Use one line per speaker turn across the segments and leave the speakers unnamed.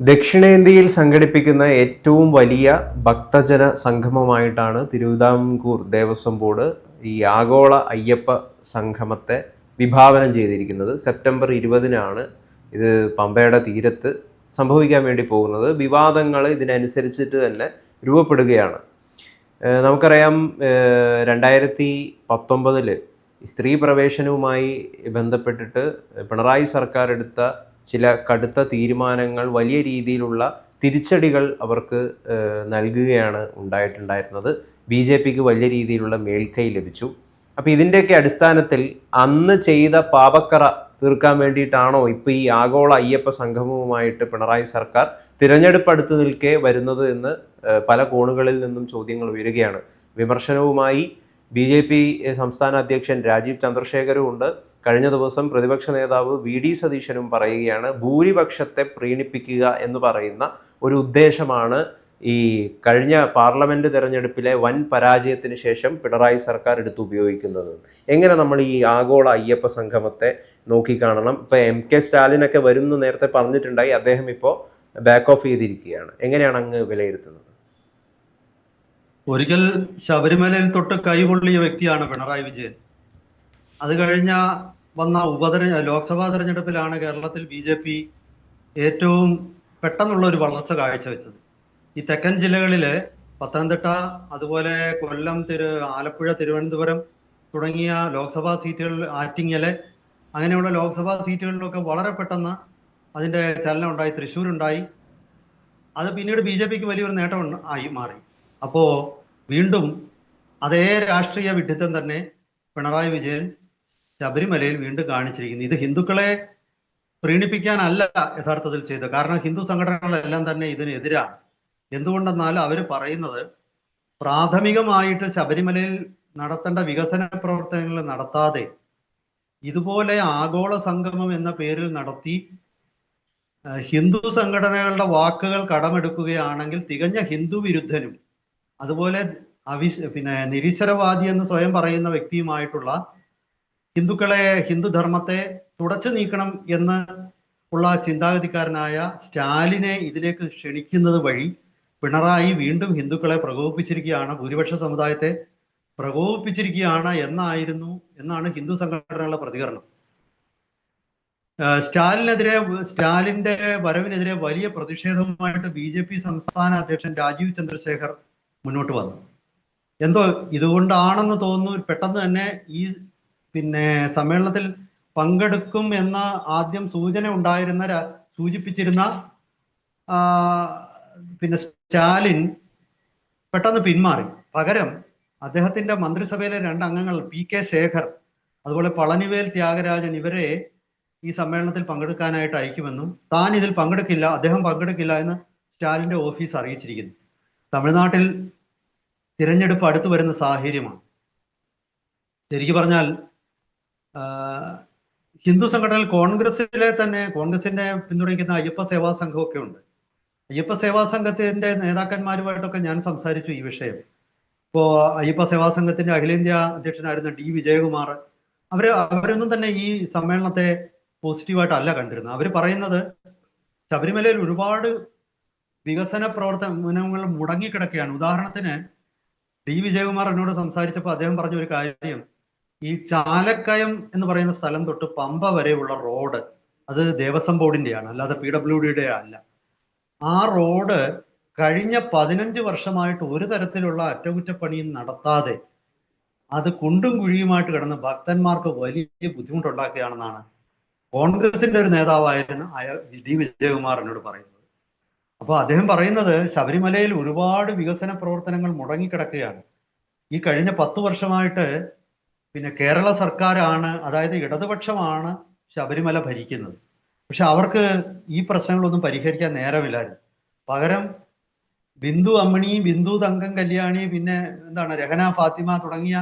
ദക്ഷിണേന്ത്യയിൽ സംഘടിപ്പിക്കുന്ന ഏറ്റവും വലിയ ഭക്തജന സംഗമമായിട്ടാണ് തിരുവിതാംകൂർ ദേവസ്വം ബോർഡ് ഈ ആഗോള അയ്യപ്പ സംഗമത്തെ വിഭാവനം ചെയ്തിരിക്കുന്നത്. സെപ്റ്റംബർ ഇരുപതിനാണ് ഇത് പമ്പയുടെ തീരത്ത് സംഭവിക്കാൻ വേണ്ടി പോകുന്നത്. വിവാദങ്ങൾ ഇതിനനുസരിച്ചിട്ട് തന്നെ രൂപപ്പെടുകയാണ്. നമുക്കറിയാം രണ്ടായിരത്തി പത്തൊമ്പതിൽ സ്ത്രീ പ്രവേശനവുമായി ബന്ധപ്പെട്ടിട്ട് പിണറായി സർക്കാർ എടുത്ത ചില കടുത്ത തീരുമാനങ്ങൾ വലിയ രീതിയിലുള്ള തിരിച്ചടികൾ അവർക്ക് നൽകുകയാണ് ഉണ്ടായിട്ടുണ്ടായിരുന്നത്. ബി ജെ പിക്ക് വലിയ രീതിയിലുള്ള മേൽക്കൈ ലഭിച്ചു. അപ്പോൾ ഇതിന്റെയൊക്കെ അടിസ്ഥാനത്തിൽ അന്ന് ചെയ്ത പാപക്കറ തീർക്കാൻ വേണ്ടിയിട്ടാണോ ഇപ്പോൾ ഈ ആഗോള അയ്യപ്പ സംഗമവുമായിട്ട് പിണറായി സർക്കാർ തിരഞ്ഞെടുപ്പ് അടുത്ത് നിൽക്കേ വരുന്നത് എന്ന് പല കോണുകളിൽ നിന്നും ചോദ്യങ്ങൾ ഉയരുകയാണ്. വിമർശനവുമായി ബി ജെ പി സംസ്ഥാന അധ്യക്ഷൻ രാജീവ് ചന്ദ്രശേഖരും ഉണ്ട്. കഴിഞ്ഞ ദിവസം പ്രതിപക്ഷ നേതാവ് വി ഡി സതീശനും പറയുകയാണ് ഭൂരിപക്ഷത്തെ പ്രീണിപ്പിക്കുക എന്ന് പറയുന്ന ഒരു ഉദ്ദേശമാണ് ഈ കഴിഞ്ഞ പാർലമെന്റ് തെരഞ്ഞെടുപ്പിലെ വൻ പരാജയത്തിന് ശേഷം പിണറായി സർക്കാർ എടുത്ത് ഉപയോഗിക്കുന്നത്. എങ്ങനെ നമ്മൾ ഈ ആഗോള അയ്യപ്പ സംഗമത്തെ നോക്കിക്കാണണം ഇപ്പോൾ എം കെ സ്റ്റാലിനൊക്കെ വരും എന്ന് നേരത്തെ പറഞ്ഞിട്ടുണ്ടായി അദ്ദേഹം ഇപ്പോൾ ബാക്ക് ഓഫ് ചെയ്തിരിക്കുകയാണ്. എങ്ങനെയാണ് അങ്ങ് വിലയിരുത്തുന്നത്?
ഒരിക്കൽ ശബരിമലയിൽ തൊട്ട് കൈകൊള്ളിയ വ്യക്തിയാണ് പിണറായി വിജയൻ. അത് കഴിഞ്ഞ വന്ന ഉപതെരഞ്ഞ ലോക്സഭാ തെരഞ്ഞെടുപ്പിലാണ് കേരളത്തിൽ ബി ജെ പി ഏറ്റവും പെട്ടെന്നുള്ള ഒരു വളർച്ച കാഴ്ചവെച്ചത്. ഈ തെക്കൻ ജില്ലകളിലെ പത്തനംതിട്ട അതുപോലെ കൊല്ലം തിരു ആലപ്പുഴ തിരുവനന്തപുരം തുടങ്ങിയ ലോക്സഭാ സീറ്റുകളിൽ ആറ്റിങ്ങൽ അങ്ങനെയുള്ള ലോക്സഭാ സീറ്റുകളിലൊക്കെ വളരെ പെട്ടെന്ന് അതിന്റെ ചലനം ഉണ്ടായി തൃശ്ശൂർ ഉണ്ടായി അത് പിന്നീട് ബി ജെ പിക്ക് വലിയൊരു നേട്ടം ആയി മാറി. അപ്പോൾ വീണ്ടും അതേ രാഷ്ട്രീയ വിഡ്ഢിത്തം തന്നെ പിണറായി വിജയൻ ശബരിമലയിൽ വീണ്ടും കാണിച്ചിരിക്കുന്നത് ഇത് ഹിന്ദുക്കളെ പ്രീണിപ്പിക്കാനല്ല യഥാർത്ഥത്തിൽ ചെയ്തത്. കാരണം ഹിന്ദു സംഘടനകളെല്ലാം തന്നെ ഇതിനെതിരാണ് എന്തുകൊണ്ടെന്നാൽ അവർ പറയുന്നത് പ്രാഥമികമായിട്ട് ശബരിമലയിൽ നടത്തേണ്ട വികസന പ്രവർത്തനങ്ങൾ നടത്താതെ ഇതുപോലെ ആഗോള സംഗമം എന്ന പേരിൽ നടത്തി ഹിന്ദു സംഘടനകളുടെ വാക്കുകൾ കടമെടുക്കുകയാണെങ്കിൽ തികഞ്ഞ ഹിന്ദു വിരുദ്ധനും അതുപോലെ അവിശ് പിന്നെ നിരീശ്വരവാദി എന്ന് സ്വയം പറയുന്ന വ്യക്തിയുമായിട്ടുള്ള ഹിന്ദുക്കളെ ഹിന്ദുധർമ്മത്തെ തുടച്ചു നീക്കണം എന്ന് ഉള്ള ചിന്താഗതിക്കാരനായ സ്റ്റാലിനെ ഇതിലേക്ക് ക്ഷണിക്കുന്നത് വഴി പിണറായി വീണ്ടും ഹിന്ദുക്കളെ പ്രകോപിപ്പിച്ചിരിക്കുകയാണ് ഭൂരിപക്ഷ സമുദായത്തെ പ്രകോപിപ്പിച്ചിരിക്കുകയാണ് എന്നായിരുന്നു എന്നാണ് ഹിന്ദു സംഘടനകളുടെ പ്രതികരണം. സ്റ്റാലിനെതിരെ സ്റ്റാലിന്റെ വരവിനെതിരെ വലിയ പ്രതിഷേധവുമായിട്ട് ബി ജെ പി സംസ്ഥാന അധ്യക്ഷൻ രാജീവ് ചന്ദ്രശേഖർ മുന്നോട്ട് വന്നു. എന്തോ ഇതുകൊണ്ടാണെന്ന് തോന്നുന്നു പെട്ടെന്ന് തന്നെ ഈ പിന്നെ സമ്മേളനത്തിൽ പങ്കെടുക്കും എന്ന ആദ്യം സൂചന ഉണ്ടായിരുന്ന സൂചിപ്പിച്ചിരുന്ന പിന്നെ സ്റ്റാലിൻ പെട്ടെന്ന് പിന്മാറി. പകരം അദ്ദേഹത്തിന്റെ മന്ത്രിസഭയിലെ രണ്ട് അംഗങ്ങൾ പി കെ ശേഖർ അതുപോലെ പളനിവേൽ ത്യാഗരാജൻ ഇവരെ ഈ സമ്മേളനത്തിൽ പങ്കെടുക്കാനായിട്ട് അയക്കുമെന്നും താൻ ഇതിൽ പങ്കെടുക്കില്ല അദ്ദേഹം പങ്കെടുക്കില്ല എന്ന് സ്റ്റാലിന്റെ ഓഫീസ് അറിയിച്ചിരിക്കുന്നു. തമിഴ്നാട്ടിൽ തിരഞ്ഞെടുപ്പ് അടുത്തു വരുന്ന സാഹചര്യമാണ്. ശരിക്കു പറഞ്ഞാൽ ഹിന്ദു സംഘടനകൾ കോൺഗ്രസിലെ തന്നെ കോൺഗ്രസിന്റെ പിന്തുണയ്ക്കുന്ന അയ്യപ്പ സേവാ സംഘമൊക്കെ ഉണ്ട്. അയ്യപ്പ സേവാ സംഘത്തിന്റെ നേതാക്കന്മാരുമായിട്ടൊക്കെ ഞാൻ സംസാരിച്ചു ഈ വിഷയം. ഇപ്പോ അയ്യപ്പ സേവാ സംഘത്തിന്റെ അഖിലേന്ത്യാ അധ്യക്ഷനായിരുന്ന ഡി വിജയകുമാർ അവർ അവരൊന്നും തന്നെ ഈ സമ്മേളനത്തെ പോസിറ്റീവായിട്ടല്ല കണ്ടിരുന്നത്. അവർ പറയുന്നത് ശബരിമലയിൽ ഒരുപാട് വികസന പ്രവർത്തനങ്ങൾ മുടങ്ങിക്കിടക്കുകയാണ്. ഉദാഹരണത്തിന് ഡി വിജയകുമാർ എന്നോട് സംസാരിച്ചപ്പോൾ അദ്ദേഹം പറഞ്ഞ ഒരു കാര്യം ഈ ചാലക്കയം എന്ന് പറയുന്ന സ്ഥലം തൊട്ട് പമ്പ വരെയുള്ള റോഡ് അത് ദേവസ്വം ബോർഡിന്റെയാണ് അല്ലാതെ പി ഡബ്ല്യു ഡിയുടെ അല്ല. ആ റോഡ് കഴിഞ്ഞ പതിനഞ്ച് വർഷമായിട്ട് ഒരു തരത്തിലുള്ള അറ്റകുറ്റപ്പണിയും നടത്താതെ അത് കുണ്ടും കുഴിയുമായിട്ട് കിടന്ന് ഭക്തന്മാർക്ക് വലിയ ബുദ്ധിമുട്ടുണ്ടാക്കുകയാണെന്നാണ് കോൺഗ്രസിന്റെ ഒരു നേതാവായിരുന്നു അയാൾ ഡി വിജയകുമാർ എന്നോട് പറയുന്നത്. അപ്പോൾ അദ്ദേഹം പറയുന്നത് ശബരിമലയിൽ ഒരുപാട് വികസന പ്രവർത്തനങ്ങൾ മുടങ്ങിക്കിടക്കുകയാണ്. ഈ കഴിഞ്ഞ പത്ത് വർഷമായിട്ട് പിന്നെ കേരള സർക്കാരാണ് അതായത് ഇടതുപക്ഷമാണ് ശബരിമല ഭരിക്കുന്നത്. പക്ഷെ അവർക്ക് ഈ പ്രശ്നങ്ങളൊന്നും പരിഹരിക്കാൻ നേരമില്ലായിരുന്നു. പകരം ബിന്ദു അമ്മണി ബിന്ദു തങ്കം കല്യാണി പിന്നെ എന്താണ് രഹന ഫാത്തിമ തുടങ്ങിയ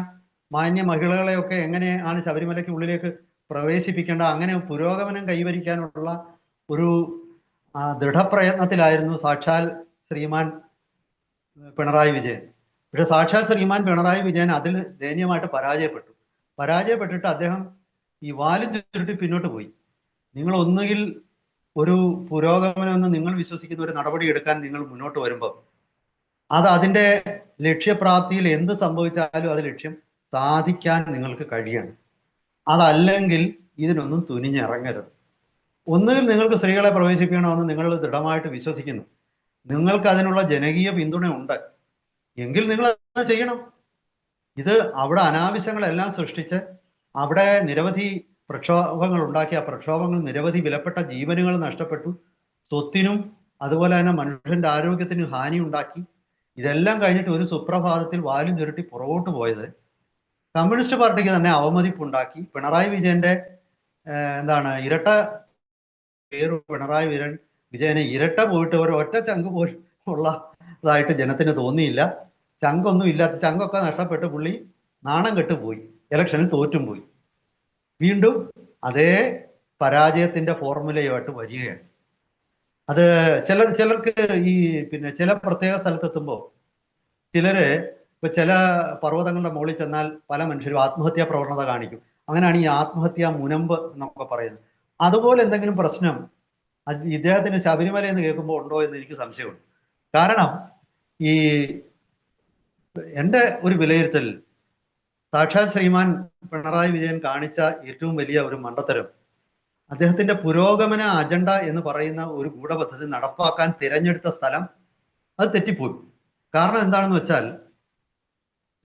മാന്യ മഹിളകളെയൊക്കെ എങ്ങനെയാണ് ശബരിമലയ്ക്ക് ഉള്ളിലേക്ക് പ്രവേശിപ്പിക്കേണ്ട? അങ്ങനെ പുരോഗമനം കൈവരിക്കാനുള്ള ഒരു ദൃഢപ്രയത്നത്തിലായിരുന്നു സാക്ഷാൽ ശ്രീമാൻ പിണറായി വിജയൻ. പക്ഷെ സാക്ഷാൽ ശ്രീമാൻ പിണറായി വിജയൻ അതിൽ ദയനീയമായിട്ട് പരാജയപ്പെട്ടു. പരാജയപ്പെട്ടിട്ട് അദ്ദേഹം ഈ വാലും ചുരുട്ടി പിന്നോട്ട് പോയി. നിങ്ങൾ ഒന്നുകിൽ ഒരു പുരോഗമനമെന്ന് നിങ്ങൾ വിശ്വസിക്കുന്ന ഒരു നടപടി എടുക്കാൻ നിങ്ങൾ മുന്നോട്ട് വരുമ്പോൾ അത് അതിന്റെ ലക്ഷ്യപ്രാപ്തിയിൽ എന്ത് സംഭവിച്ചാലും അത് ലക്ഷ്യം സാധിക്കാൻ നിങ്ങൾക്ക് കഴിയണം. അതല്ലെങ്കിൽ ഇതിനൊന്നും തുനിഞ്ഞിറങ്ങരുത്. ഒന്നുകിൽ നിങ്ങൾക്ക് സ്ത്രീകളെ പ്രവേശിപ്പിക്കണമെന്ന് നിങ്ങൾ ദൃഢമായിട്ട് വിശ്വസിക്കുന്നു. നിങ്ങൾക്ക് അതിനുള്ള ജനകീയ പിന്തുണ ഉണ്ട് എങ്കിൽ നിങ്ങൾ ചെയ്യണം. ഇത് അവിടെ അനാവശ്യങ്ങളെല്ലാം സൃഷ്ടിച്ച് അവിടെ നിരവധി പ്രക്ഷോഭങ്ങൾ ഉണ്ടാക്കിയ പ്രക്ഷോഭങ്ങൾ നിരവധി വിലപ്പെട്ട ജീവനുകൾ നഷ്ടപ്പെട്ടു. സ്വത്തിനും അതുപോലെ തന്നെ മനുഷ്യന്റെ ആരോഗ്യത്തിനും ഹാനി ഉണ്ടാക്കി. ഇതെല്ലാം കഴിഞ്ഞിട്ട് ഒരു സുപ്രഭാതത്തിൽ വാലും ചുരുട്ടി പുറകോട്ട് പോയത് കമ്മ്യൂണിസ്റ്റ് പാർട്ടിക്ക് തന്നെ അവമതിപ്പുണ്ടാക്കി പിണറായി വിജയന്റെ എന്താണ് ഇരട്ട പേര് പിണറായി വിജയൻ വിജയനെ ഇരട്ട പോയിട്ട് ഒരു ഒറ്റ ചങ്ക് പോലും ഉള്ളതായിട്ട് ജനത്തിന് തോന്നിയില്ല. ചങ്കൊന്നും ഇല്ലാത്ത ചങ്കൊക്കെ നഷ്ടപ്പെട്ട് പുള്ളി നാണം കെട്ട് പോയി. ഇലക്ഷനിൽ തോറ്റും പോയി. വീണ്ടും അതേ പരാജയത്തിന്റെ ഫോർമുലയുമായിട്ട് വരികയാണ്. അത് ചിലർ ചിലർക്ക് ഈ പിന്നെ ചില പ്രത്യേക സ്ഥലത്തെത്തുമ്പോൾ ചിലര് ഇപ്പൊ ചില പർവതങ്ങളുടെ മുകളിൽ ചെന്നാൽ പല മനുഷ്യരും ആത്മഹത്യാ പ്രവണത കാണിക്കും. അങ്ങനെയാണ് ഈ ആത്മഹത്യാ മുനമ്പ് എന്നൊക്കെ പറയുന്നത്. അതുപോലെ എന്തെങ്കിലും പ്രശ്നം ഇദ്ദേഹത്തിന് ശബരിമല എന്ന് കേൾക്കുമ്പോൾ ഉണ്ടോ എന്ന് എനിക്ക് സംശയമുണ്ട്. കാരണം ഈ എന്റെ ഒരു വിലയിരുത്തൽ സാക്ഷാത് ശ്രീമാൻ പിണറായി വിജയൻ കാണിച്ച ഏറ്റവും വലിയ ഒരു മണ്ടത്തരം. അദ്ദേഹത്തിന്റെ പുരോഗമന അജണ്ട എന്ന് പറയുന്ന ഒരു ഗൂഢപദ്ധതി നടപ്പാക്കാൻ തിരഞ്ഞെടുത്ത സ്ഥലം അത് തെറ്റിപ്പോയി. കാരണം എന്താണെന്ന് വെച്ചാൽ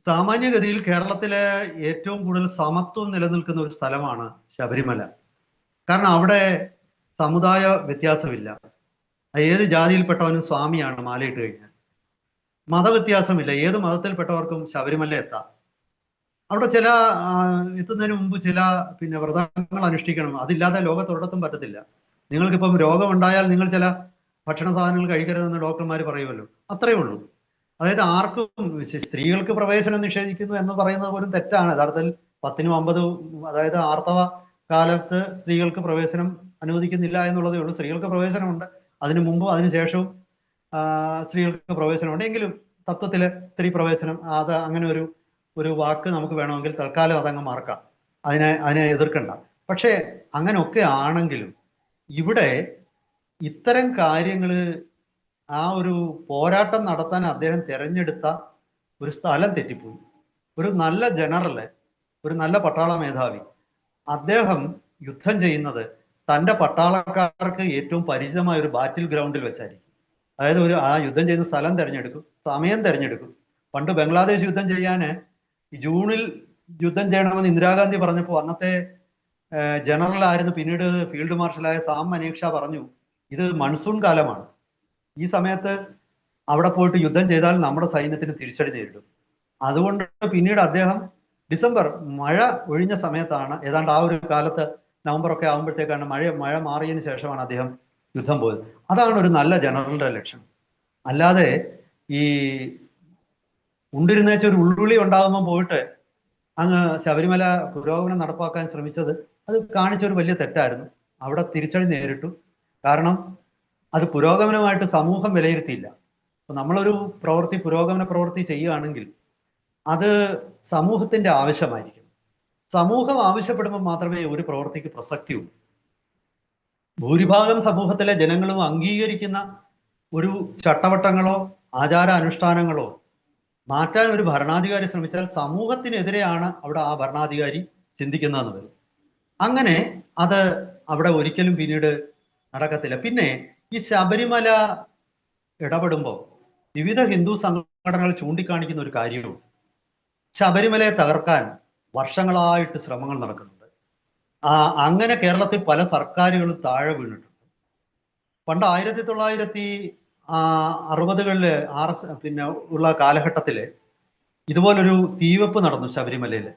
സാമാന്യഗതിയിൽ കേരളത്തിലെ ഏറ്റവും കൂടുതൽ സമത്വം നിലനിൽക്കുന്ന ഒരു സ്ഥലമാണ് ശബരിമല. കാരണം അവിടെ സമുദായ വ്യത്യാസമില്ല. ഏത് ജാതിയിൽപ്പെട്ടവനും സ്വാമിയാണ് മാലയിട്ട് കഴിഞ്ഞാൽ. മതവ്യത്യാസമില്ല. ഏത് മതത്തിൽപ്പെട്ടവർക്കും ശബരിമല എത്താം. അവിടെ ചില എത്തുന്നതിന് മുമ്പ് ചില പിന്നെ വ്രതങ്ങൾ അനുഷ്ഠിക്കണം. അതില്ലാതെ ലോകത്തൊരിടത്തും പറ്റത്തില്ല. നിങ്ങൾക്കിപ്പം രോഗമുണ്ടായാൽ നിങ്ങൾ ചില ഭക്ഷണ സാധനങ്ങൾ കഴിക്കരുതെന്ന് ഡോക്ടർമാർ പറയുമല്ലോ. അത്രയേ ഉള്ളൂ. അതായത് ആർക്കും സ്ത്രീകൾക്ക് പ്രവേശനം നിഷേധിക്കുന്നു എന്ന് പറയുന്നത് പോലും തെറ്റാണ്. യഥാർത്ഥത്തിൽ പത്തിനും അമ്പതും അതായത് ആർത്തവ കാലത്ത് സ്ത്രീകൾക്ക് പ്രവേശനം അനുവദിക്കുന്നില്ല എന്നുള്ളതേ ഉള്ളൂ. സ്ത്രീകൾക്ക് പ്രവേശനമുണ്ട്. അതിനു മുമ്പും അതിനു ശേഷവും ആ, സ്ത്രീകൾക്ക് പ്രവേശനമുണ്ട്. എങ്കിലും തത്വത്തിൽ സ്ത്രീ പ്രവേശനം അത് അങ്ങനെ ഒരു ഒരു വാക്ക് നമുക്ക് വേണമെങ്കിൽ തൽക്കാലം അതങ്ങ് മറക്കാം. അതിനെ അതിനെ എതിർക്കണ്ട. പക്ഷേ അങ്ങനെയൊക്കെ ആണെങ്കിലും ഇവിടെ ഇത്തരം കാര്യങ്ങൾ ആ ഒരു പോരാട്ടം നടത്താൻ അദ്ദേഹം തിരഞ്ഞെടുത്ത ഒരു സ്ഥലം തെറ്റിപ്പോയി. ഒരു നല്ല ജനറൽ ഒരു നല്ല പട്ടാള മേധാവി. അദ്ദേഹം യുദ്ധം ചെയ്യുന്നത് തന്റെ പട്ടാളക്കാർക്ക് ഏറ്റവും പരിചിതമായ ഒരു ബാറ്റിൽ ഗ്രൗണ്ടിൽ വെച്ചായിരിക്കും. അതായത് ഒരു ആ യുദ്ധം ചെയ്യുന്ന സ്ഥലം തിരഞ്ഞെടുക്കും സമയം തിരഞ്ഞെടുക്കും. പണ്ട് ബംഗ്ലാദേശ് യുദ്ധം ചെയ്യാന് ജൂണിൽ യുദ്ധം ചെയ്യണമെന്ന് ഇന്ദിരാഗാന്ധി പറഞ്ഞപ്പോൾ അന്നത്തെ ജനറൽ ആയിരുന്നു പിന്നീട് ഫീൽഡ് മാർഷലായ സാം മനീഷ പറഞ്ഞു ഇത് മൺസൂൺ കാലമാണ്. ഈ സമയത്ത് അവിടെ പോയിട്ട് യുദ്ധം ചെയ്താൽ നമ്മുടെ സൈന്യത്തിന് തിരിച്ചടി നേരിടും. അതുകൊണ്ട് പിന്നീട് അദ്ദേഹം ഡിസംബർ മഴ ഒഴിഞ്ഞ സമയത്താണ് ഏതാണ്ട് ആ ഒരു കാലത്ത് നവംബർ ഒക്കെ ആകുമ്പോഴത്തേക്കാണ് മഴ മഴ മാറിയതിന് ശേഷമാണ് അദ്ദേഹം യുദ്ധം പോയത്. അതാണ് ഒരു നല്ല ജനറലിന്റെ ലക്ഷണം അല്ലാതെ ഈ ഉണ്ടിരുന്നേച്ച ഒരു ഉള്ളുള്ളി ഉണ്ടാകുമ്പോൾ പോയിട്ട് അങ്ങ് ശബരിമല പുരോഗമനം നടപ്പാക്കാൻ ശ്രമിച്ചത് അത് കാണിച്ചൊരു വലിയ തെറ്റായിരുന്നു. അവിടെ തിരിച്ചടി നേരിട്ടു. കാരണം അത് പുരോഗമനമായിട്ട് സമൂഹം വിലയിരുത്തിയില്ല. അപ്പൊ നമ്മളൊരു പ്രവൃത്തി പുരോഗമന പ്രവൃത്തി ചെയ്യുകയാണെങ്കിൽ അത് സമൂഹത്തിന്റെ ആവശ്യമായിരിക്കും. സമൂഹം ആവശ്യപ്പെടുമ്പോൾ മാത്രമേ ഒരു പ്രവൃത്തിക്ക് പ്രസക്തിയുള്ളൂ. ഭൂരിഭാഗം സമൂഹത്തിലെ ജനങ്ങളും അംഗീകരിക്കുന്ന ഒരു ചട്ടവട്ടങ്ങളോ ആചാര അനുഷ്ഠാനങ്ങളോ മാറ്റാൻ ഒരു ഭരണാധികാരി ശ്രമിച്ചാൽ സമൂഹത്തിനെതിരെയാണ് അവിടെ ആ ഭരണാധികാരി ചിന്തിക്കുന്നതെന്ന് വരും. അങ്ങനെ അത് അവിടെ ഒരിക്കലും പിന്നീട് നടക്കത്തില്ല. പിന്നെ ഈ ശബരിമല ഇടപെടുമ്പോൾ വിവിധ ഹിന്ദു സംഘടനകൾ ചൂണ്ടിക്കാണിക്കുന്ന ഒരു കാര്യവും ശബരിമലയെ തകർക്കാൻ വർഷങ്ങളായിട്ട് ശ്രമങ്ങൾ നടക്കുന്നുണ്ട്. ആ അങ്ങനെ കേരളത്തിൽ പല സർക്കാരുകളും താഴെ വീണിട്ടുണ്ട്. പണ്ട് ആയിരത്തി തൊള്ളായിരത്തി അറുപതുകളിൽ ആർ എസ് പിന്നെ ഉള്ള കാലഘട്ടത്തിൽ ഇതുപോലൊരു തീവെപ്പ് നടന്നു ശബരിമലയിൽ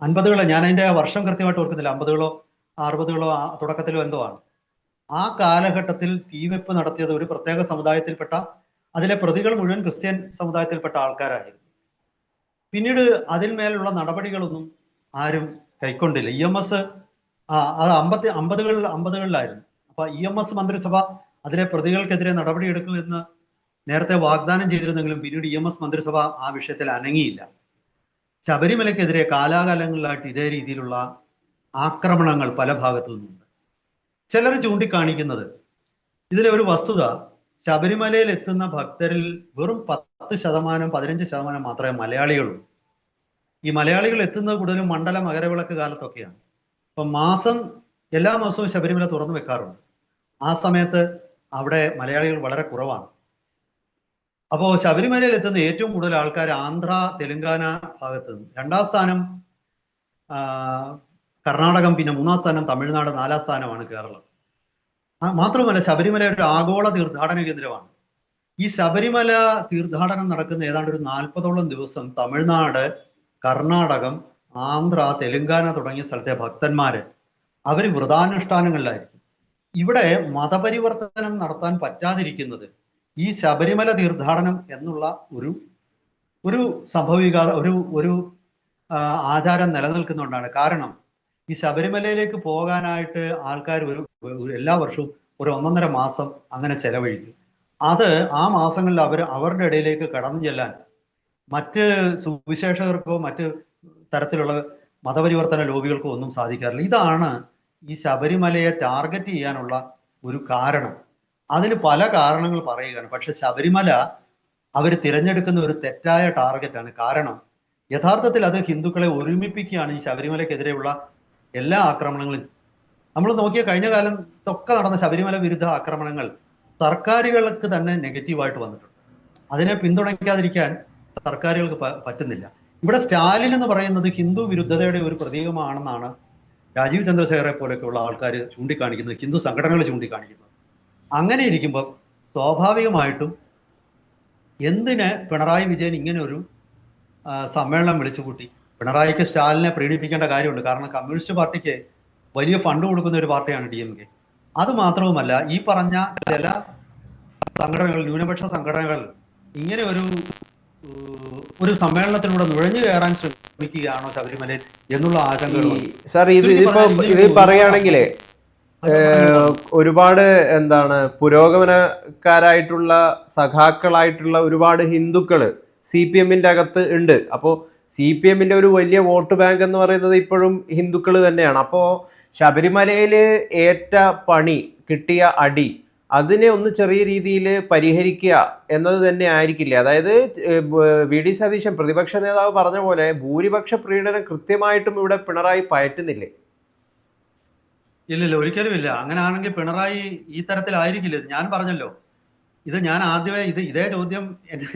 അൻപതുകളെ ഞാൻ അതിന്റെ വർഷം കൃത്യമായിട്ട് ഓർക്കുന്നില്ല അമ്പതുകളോ അറുപതുകളോ തുടക്കത്തിലോ എന്തോ ആണ്. ആ കാലഘട്ടത്തിൽ തീവെപ്പ് നടത്തിയത് ഒരു പ്രത്യേക സമുദായത്തിൽപ്പെട്ട അതിലെ പ്രതികൾ മുഴുവൻ ക്രിസ്ത്യൻ സമുദായത്തിൽപ്പെട്ട ആൾക്കാരായിരുന്നു. പിന്നീട് അതിന്മേലുള്ള നടപടികളൊന്നും ആരും കൈക്കൊണ്ടില്ല. ഇ എം എസ് അത് അമ്പത്തി അമ്പതുകളിൽ അമ്പതുകളിലായിരുന്നു. അപ്പൊ ഇ എം എസ് മന്ത്രിസഭ അതിലെ പ്രതികൾക്കെതിരെ നടപടിയെടുക്കുമെന്ന് നേരത്തെ വാഗ്ദാനം ചെയ്തിരുന്നെങ്കിലും പിന്നീട് ഇ എം എസ് മന്ത്രിസഭ ആ വിഷയത്തിൽ അനങ്ങിയില്ല. ശബരിമലയ്ക്കെതിരെ കാലാകാലങ്ങളിലായിട്ട് ഇതേ രീതിയിലുള്ള ആക്രമണങ്ങൾ പല ഭാഗത്തു നിന്നുണ്ട്. ചിലർ ചൂണ്ടിക്കാണിക്കുന്നത് ഇതിലെ ഒരു വസ്തുത ശബരിമലയിൽ എത്തുന്ന ഭക്തരിൽ വെറും പത്ത് ശതമാനം പതിനഞ്ച് ശതമാനം മാത്രമേ മലയാളികളുള്ളൂ. ഈ മലയാളികൾ എത്തുന്നത് കൂടുതലും മണ്ഡല മകരവിളക്ക് കാലത്തൊക്കെയാണ്. അപ്പൊ മാസം എല്ലാ മാസവും ശബരിമല തുറന്നു വെക്കാറുണ്ട്. ആ സമയത്ത് അവിടെ മലയാളികൾ വളരെ കുറവാണ്. അപ്പോൾ ശബരിമലയിൽ എത്തുന്ന ഏറ്റവും കൂടുതൽ ആൾക്കാർ ആന്ധ്ര തെലുങ്കാന ഭാഗത്ത് നിന്ന്. രണ്ടാം സ്ഥാനം കർണാടകം പിന്നെ മൂന്നാം സ്ഥാനം തമിഴ്നാട് നാലാം സ്ഥാനമാണ് കേരളം. മാത്രമല്ല ശബരിമല ഒരു ആഗോള തീർത്ഥാടന കേന്ദ്രമാണ്. ഈ ശബരിമല തീർത്ഥാടനം നടക്കുന്ന ഏതാണ്ട് ഒരു നാൽപ്പതോളം ദിവസം തമിഴ്നാട് കർണാടകം ആന്ധ്ര തെലുങ്കാന തുടങ്ങിയ സ്ഥലത്തെ ഭക്തന്മാര് അവർ വ്രതാനുഷ്ഠാനങ്ങളിലായിരിക്കും. ഇവിടെ മതപരിവർത്തനം നടത്താൻ പറ്റാതിരിക്കുന്നത് ഈ ശബരിമല തീർത്ഥാടനം എന്നുള്ള ഒരു ഒരു സംഭവികാത ഒരു ഒരു ആചാരം നിലനിൽക്കുന്നുകൊണ്ടാണ് കാരണം ഈ ശബരിമലയിലേക്ക് പോകാനായിട്ട് ആൾക്കാർ ഒരു എല്ലാ വർഷവും ഒരു ഒന്നൊന്നര മാസം അങ്ങനെ ചെലവഴിക്കും. അത് ആ മാസങ്ങളിൽ അവർ അവരുടെ ഇടയിലേക്ക് കടന്നു ചെല്ലാൻ മറ്റ് സുവിശേഷകർക്കോ മറ്റ് തരത്തിലുള്ള മതപരിവർത്തന ലോബികൾക്കോ ഒന്നും സാധിക്കാറില്ല. ഇതാണ് ഈ ശബരിമലയെ ടാർഗറ്റ് ചെയ്യാനുള്ള ഒരു കാരണം. അതിന് പല കാരണങ്ങൾ പറയുകയാണ്. പക്ഷെ ശബരിമല അവർ തിരഞ്ഞെടുക്കുന്ന ഒരു തെറ്റായ ടാർഗറ്റാണ് കാരണം യഥാർത്ഥത്തിൽ അത് ഹിന്ദുക്കളെ ഒരുമിപ്പിക്കുകയാണ് ഈ ശബരിമലക്കെതിരെയുള്ള എല്ലാ ആക്രമണങ്ങളും. നമ്മൾ നോക്കിയ കഴിഞ്ഞ കാലം കാലത്തൊക്കെ നടന്ന ശബരിമല വിരുദ്ധ ആക്രമണങ്ങൾ സർക്കാരുകൾക്ക് തന്നെ നെഗറ്റീവായിട്ട് വന്നിട്ടുണ്ട്. അതിനെ പിന്തുണയ്ക്കാതിരിക്കാൻ സർക്കാരുകൾക്ക് പറ്റുന്നില്ല. ഇവിടെ സ്റ്റാലിൻ എന്ന് പറയുന്നത് ഹിന്ദു വിരുദ്ധതയുടെ ഒരു പ്രതീകമാണെന്നാണ് രാജീവ് ചന്ദ്രശേഖരെ പോലെയൊക്കെയുള്ള ആൾക്കാർ ചൂണ്ടിക്കാണിക്കുന്നത് ഹിന്ദു സംഘടനകൾ ചൂണ്ടിക്കാണിക്കുന്നത്. അങ്ങനെ ഇരിക്കുമ്പോൾ സ്വാഭാവികമായിട്ടും എന്തിന് പിണറായി വിജയൻ ഇങ്ങനെ ഒരു സമ്മേളനം വിളിച്ചു കൂട്ടി? പിണറായിക്ക് സ്റ്റാലിനെ പ്രീണിപ്പിക്കേണ്ട കാര്യമുണ്ട്. കാരണം കമ്മ്യൂണിസ്റ്റ് പാർട്ടിക്ക് വലിയ ഫണ്ട് കൊടുക്കുന്ന ഒരു പാർട്ടിയാണ് ഡി എം കെ. അത് മാത്രവുമല്ല ഈ പറഞ്ഞ ചില സംഘടനകൾ ന്യൂനപക്ഷ സംഘടനകൾ ഇങ്ങനെ ഒരു ഒരു സമ്മേളനത്തിലൂടെ നുഴഞ്ഞു കയറാൻ ശ്രമിക്കുകയാണോ ശബരിമലയിൽ എന്നുള്ള ആശങ്ക
സാർ ഇത് ഇതിപ്പോ ഇത് പറയുകയാണെങ്കിലേ ഒരുപാട് എന്താണ് പുരോഗമനക്കാരായിട്ടുള്ള സഖാക്കളായിട്ടുള്ള ഒരുപാട് ഹിന്ദുക്കൾ സി പി എമ്മിന്റെ അകത്ത് ഉണ്ട്. അപ്പോൾ സി പി എമ്മിന്റെ ഒരു വലിയ വോട്ട് ബാങ്ക് എന്ന് പറയുന്നത് ഇപ്പോഴും ഹിന്ദുക്കൾ തന്നെയാണ്. അപ്പോൾ ശബരിമലയിൽ ഏറ്റ പണി കിട്ടിയ അടി അതിനെ ഒന്ന് ചെറിയ രീതിയിൽ പരിഹരിക്കുക എന്നത് തന്നെ ആയിരിക്കില്ല? അതായത് വി. ഡി. സതീശൻ പ്രതിപക്ഷ നേതാവ് പറഞ്ഞ പോലെ ഭൂരിപക്ഷ പ്രീണനം കൃത്യമായിട്ടും ഇവിടെ പിണറായി പയറ്റുന്നില്ലേ?
ഇല്ലില്ല ഒരിക്കലും ഇല്ല. അങ്ങനെയാണെങ്കിൽ പിണറായി ഈ തരത്തിലായിരിക്കില്ല? ഞാൻ പറഞ്ഞല്ലോ. ഇത് ഞാൻ ആദ്യമേ ഇത് ഇതേ ചോദ്യം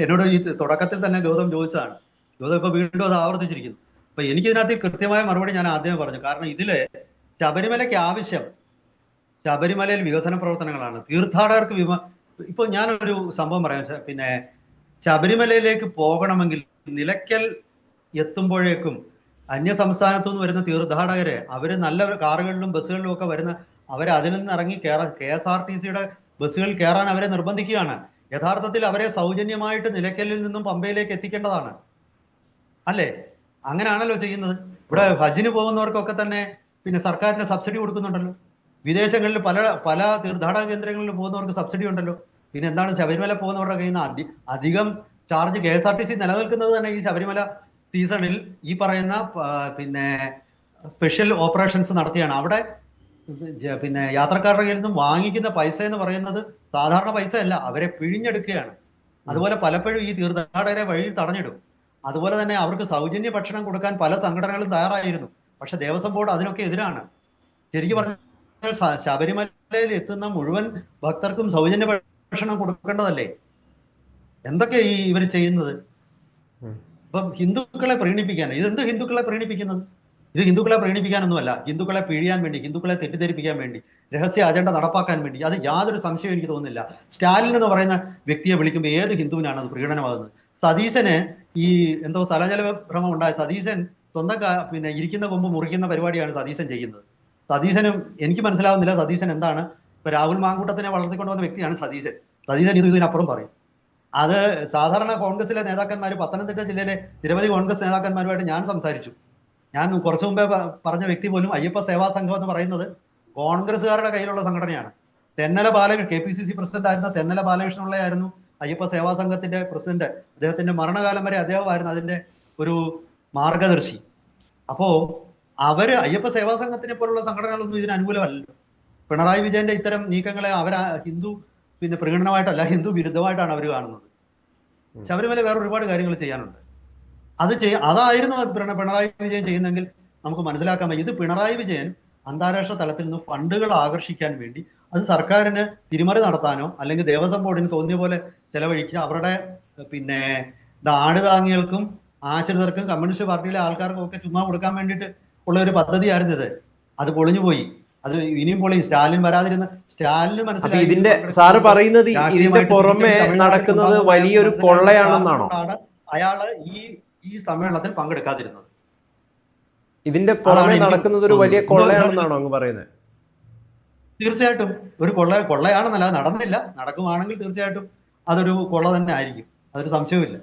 എന്നോട് ഈ തുടക്കത്തിൽ തന്നെ ഗൗതം ചോദിച്ചതാണ്. ഗൗതം ഇപ്പൊ വീണ്ടും അത് ആവർത്തിച്ചിരിക്കുന്നു. അപ്പൊ എനിക്കിതിനകത്ത് കൃത്യമായ മറുപടി ഞാൻ ആദ്യമേ പറഞ്ഞു. കാരണം ഇതിൽ ശബരിമലയ്ക്ക് ആവശ്യം ശബരിമലയിൽ വികസന പ്രവർത്തനങ്ങളാണ്. തീർത്ഥാടകർക്ക് വിമ ഇപ്പൊ ഞാനൊരു സംഭവം പറയാം പിന്നെ ശബരിമലയിലേക്ക് പോകണമെങ്കിൽ നിലയ്ക്കൽ എത്തുമ്പോഴേക്കും അന്യ സംസ്ഥാനത്തു നിന്ന് വരുന്ന തീർത്ഥാടകരെ അവർ നല്ല കാറുകളിലും ബസ്സുകളിലും ഒക്കെ വരുന്ന അവർ അതിൽ നിന്ന് ഇറങ്ങി കയറാൻ കെ എസ് ആർ ടി സിയുടെ ബസ്സുകളിൽ കയറാൻ അവരെ നിർബന്ധിക്കുകയാണ്. യഥാർത്ഥത്തിൽ അവരെ സൗജന്യമായിട്ട് നിലയ്ക്കലിൽ നിന്നും പമ്പയിലേക്ക് എത്തിക്കേണ്ടതാണ്. അല്ലേ? അങ്ങനെയാണല്ലോ ചെയ്യുന്നത്. ഇവിടെ ഹജ്ജിന് പോകുന്നവർക്കൊക്കെ തന്നെ പിന്നെ സർക്കാരിന്റെ സബ്സിഡി കൊടുക്കുന്നുണ്ടല്ലോ. വിദേശങ്ങളിൽ പല പല തീർത്ഥാടക കേന്ദ്രങ്ങളിൽ പോകുന്നവർക്ക് സബ്സിഡി ഉണ്ടല്ലോ. പിന്നെ എന്താണ് ശബരിമല പോകുന്നവരുടെ കയ്യിൽ നിന്ന് അധി അധികം charge K S R T C നിലനിൽക്കുന്നത് തന്നെ ഈ ശബരിമല സീസണിൽ ഈ പറയുന്ന പിന്നെ സ്പെഷ്യൽ ഓപ്പറേഷൻസ് നടത്തിയാണ്. അവിടെ പിന്നെ യാത്രക്കാരുടെ കയ്യിൽ നിന്നും വാങ്ങിക്കുന്ന പൈസ എന്ന് പറയുന്നത് സാധാരണ പൈസ അല്ല അവരെ പിഴിഞ്ഞെടുക്കുകയാണ്. അതുപോലെ പലപ്പോഴും ഈ തീർത്ഥാടകരെ വഴിയിൽ തടഞ്ഞിടും. അതുപോലെ തന്നെ അവർക്ക് സൗജന്യ ഭക്ഷണം കൊടുക്കാൻ പല സംഘടനകളും തയ്യാറായിരുന്നു. പക്ഷെ ദേവസ്വം ബോർഡ് അതിനൊക്കെ എതിരാണ്. ശരിക്കും പറഞ്ഞാൽ ശ- ശബരിമലയിൽ എത്തുന്ന മുഴുവൻ ഭക്തർക്കും സൗജന്യ ഭക്ഷണം കൊടുക്കേണ്ടതല്ലേ? എന്തൊക്കെ ഈ ഇവർ ചെയ്യുന്നത്?
അപ്പം
ഇപ്പം ഹിന്ദുക്കളെ പ്രീണിപ്പിക്കാൻ ഇതെന്ത് ഹിന്ദുക്കളെ പ്രീണിപ്പിക്കുന്നത്? ഇത് ഹിന്ദുക്കളെ പ്രീണിപ്പിക്കാനൊന്നുമല്ല. ഹിന്ദുക്കളെ പിഴിയാൻ വേണ്ടി ഹിന്ദുക്കളെ തെറ്റിദ്ധരിപ്പിക്കാൻ വേണ്ടി രഹസ്യ അജണ്ട നടപ്പാക്കാൻ വേണ്ടി. അത് യാതൊരു സംശയവും എനിക്ക് തോന്നുന്നില്ല. സ്റ്റാലിൻ എന്ന് പറയുന്ന വ്യക്തിയെ വിളിക്കുമ്പോൾ ഏത് ഹിന്ദുവിനാണ് അത് പ്രീണനമാകുന്നത്? സതീശന് ഈ എന്തോ സ്ഥലജല ഭ്രമം ഉണ്ടായ സതീശൻ സ്വന്തം പിന്നെ ഇരിക്കുന്ന കൊമ്പ് മുറിക്കുന്ന പരിപാടിയാണ് സതീശൻ ചെയ്യുന്നത്. സതീശനും എനിക്ക് മനസ്സിലാവുന്നില്ല സതീശൻ എന്താണ്. ഇപ്പൊ രാഹുൽ മാങ്കൂട്ടത്തിനെ വളർത്തിക്കൊണ്ടുവന്ന വ്യക്തിയാണ് സതീശൻ. സതീശൻ ഇത് ഇതിനപ്പുറം പറയും. അത് സാധാരണ കോൺഗ്രസിലെ നേതാക്കന്മാർ പത്തനംതിട്ട ജില്ലയിലെ നിരവധി കോൺഗ്രസ് നേതാക്കന്മാരുമായിട്ട് ഞാൻ സംസാരിച്ചു. ഞാൻ കുറച്ചു മുമ്പേ പറഞ്ഞ വ്യക്തി പോലും അയ്യപ്പ സേവാ സംഘം എന്ന് പറയുന്നത് കോൺഗ്രസ്സുകാരുടെ കയ്യിലുള്ള സംഘടനയാണ്. Thennala Balakrishnan K P C C president ആയിരുന്ന തെന്നല ബാലകൃഷ്ണപിള്ളയായിരുന്നു അയ്യപ്പ സേവാ സംഘത്തിന്റെ പ്രസിഡന്റ്. അദ്ദേഹത്തിന്റെ മരണകാലം വരെ അദ്ദേഹമായിരുന്നു അതിന്റെ ഒരു മാർഗദർശി. അപ്പോ അവർ അയ്യപ്പ സേവാ സംഘത്തിനെ പോലുള്ള സംഘടനകളൊന്നും ഇതിന് അനുകൂലമല്ല പിണറായി വിജയന്റെ ഇത്തരം നീക്കങ്ങളെ അവർ ഹിന്ദു പിന്നെ പ്രകടനമായിട്ടല്ല ഹിന്ദു വിരുദ്ധമായിട്ടാണ് അവർ കാണുന്നത്. ശബരിമല വേറെ ഒരുപാട് കാര്യങ്ങൾ ചെയ്യാനുണ്ട്. അത് ചെയ്യ അതായിരുന്നു പിണറായി വിജയൻ ചെയ്യുന്നെങ്കിൽ നമുക്ക് മനസ്സിലാക്കാൻ പറ്റും. ഇത് പിണറായി വിജയൻ അന്താരാഷ്ട്ര തലത്തിൽ നിന്ന് ഫണ്ടുകൾ ആകർഷിക്കാൻ വേണ്ടി അത് സർക്കാരിന് തിരിമറി നടത്താനോ അല്ലെങ്കിൽ ദേവസ്വം ബോർഡിന് തോന്നിയ പോലെ ചെലവഴിക്കുക അവരുടെ പിന്നെ നാടുതാങ്ങികൾക്കും ആശ്രിതർക്കും കമ്മ്യൂണിസ്റ്റ് പാർട്ടിയിലെ ആൾക്കാർക്കും ഒക്കെ ചുമ്മാ കൊടുക്കാൻ വേണ്ടിയിട്ട് ഉള്ള ഒരു പദ്ധതിയായിരുന്നു ഇത്. അത് പൊളിഞ്ഞു പോയി. അത് ഇനിയും പൊളിയും. സ്റ്റാലിൻ വരാതിരുന്ന സ്റ്റാലിന് മനസ്സിലായി.
ഇതിന്റെ സാറ് പറയുന്നത് ഇതിന്റെ പുറമെ നടക്കുന്നത് വലിയൊരു കൊള്ളയാണെന്നാണോ?
അയാൾ ഈ ഈ സമ്മേളനത്തിൽ പങ്കെടുക്കാതിരുന്നത്.
ഇതിന്റെ പുറമെ നടക്കുന്നത് ഒരു വലിയ. കൊള്ളയാണെന്നാണോ അങ്ങ് പറയുന്നത്?
തീർച്ചയായിട്ടും. ഒരു കൊള്ള കൊള്ളയാണെന്നല്ല നടന്നില്ല. നടക്കുവാണെങ്കിൽ തീർച്ചയായിട്ടും അതൊരു കൊള്ള തന്നെ ആയിരിക്കും. അതൊരു സംശയവുമില്ല.